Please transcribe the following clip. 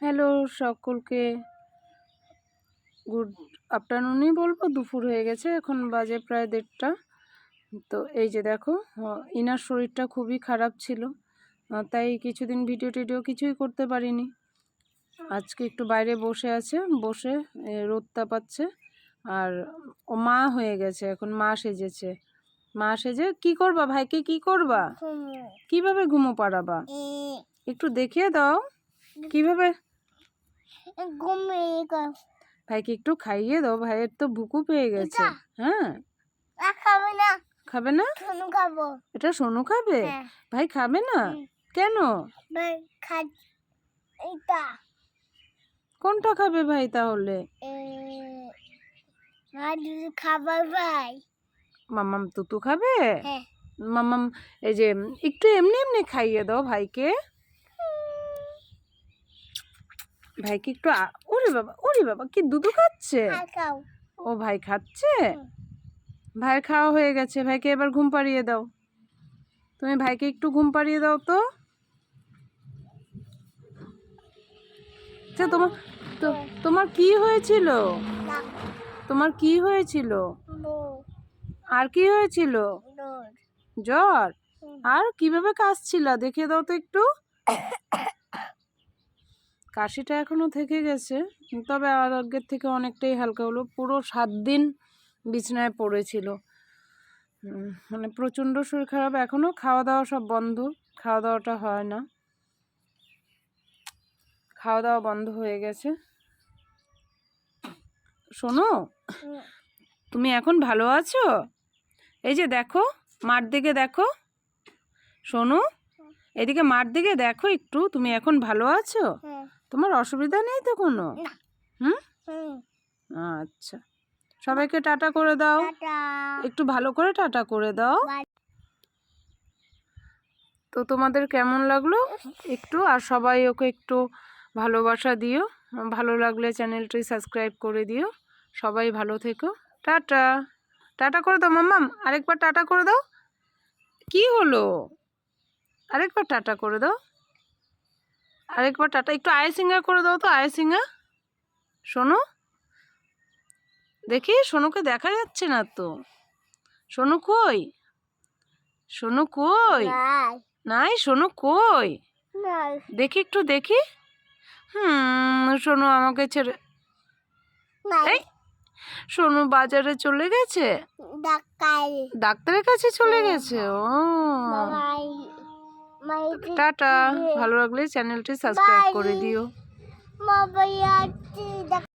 Hello সকলকে। Good আফটারনুনই বলব দুপুর হয়ে গেছে এখন বাজে প্রায় দেড়টা। তো এই যে দেখো ইনার শরীরটা খুবই খারাপ ছিল তাই কিছুদিন ভিডিও টিডিও কিছুই করতে পারিনি। আজকে একটু বাইরে বসে আছে বসে এ, রোদটা পাচ্ছে আর ও মা হয়ে গেছে এখন মা সেজেছে। মা সেজে কি করবা ভাইকে কি করবা? কীভাবে ঘুমো পাড়াবা একটু দেখিয়ে দাও কীভাবে ভাইকে একটু খাইয়ে দাও ভাইয়ের তো ভুকু পেয়ে গেছে। হ্যাঁ। খাবে না। খাবে না? শুনু খাব। এটা সোনু খাবে? হ্যাঁ। ভাই খাবে না? কেন? ভাই খা এটা কোনটা খাবে ভাই তাহলে? খাবার ভাই। মামাম তুতু খাবে? হ্যাঁ। মামাম এই যে একটু এমনি এমনি খাইয়ে দাও ভাইকে। ভাইকে একটু ওরে বাবা ওরে বাবা কি দুধু খাচ্ছে? ও ভাই খাচ্ছে? ভাই খাওয়া হয়ে গেছে ভাইকে এবার ঘুম পাড়িয়ে দাও। তুমি ভাইকে একটু ঘুম পাড়িয়ে দাও তো। আচ্ছা তোমার তো তোমার কি হয়েছিল? তোমার কি হয়েছিল? আর কি হয়েছিল? জ্বর? আর কীভাবে কাশছিল? দেখিয়ে দাও তো একটু। কাশিটা এখনও থেকে গেছে, তবে আর আগের থেকে অনেকটাই হালকা হলো। পুরো সাত দিন বিছানায় পড়েছিল। মানে প্রচণ্ড শরীর খারাপ। এখনও খাওয়া দাওয়া সব বন্ধ। খাওয়া দাওয়াটা হয় না। খাওয়া দাওয়া বন্ধ হয়ে গেছে। শোনো, তুমি এখন ভালো আছো? এই যে দেখো মাঠ দিকে দেখো। শোনো, এদিকে মাঠ দিকে দেখো একটু। তুমি এখন ভালো আছো? হ্যাঁ। তোমার অসুবিধা নেই তো কোনো? হুম? আচ্ছা। সবাইকে টাটা করে দাও। একটু ভালো করে টাটা করে দাও। তো তোমাদের কেমন লাগল? একটু আর সবাই ওকে একটু ভালোবাসা দিও। ভালো লাগলে চ্যানেলটি সাবস্ক্রাইব করে দিও। সবাই ভালো থেকো। টাটা। টাটা করে দাও মাম্মাম। আরেকবার টাটা করে দাও। কি হলো? আরেকবার টাটা করে দাও। আরেকবার টাটা একটু আইসিঙ্গা করে দাও তো আইসিঙ্গা শোনো দেখি সোনুকে দেখা যাচ্ছে না তো। সোনু কই? সোনু কই? নাই। সোনু কই? দেখি একটু দেখি। হুম সোনু আমাকে ছেড়ে নাই। এই সোনু বাজারে চলে গেছে? ডাক্তারের কাছে চলে গেছে? ও। টাটা। ভালো লাগলে চ্যানেলটি সাবস্ক্রাইব করে দিও।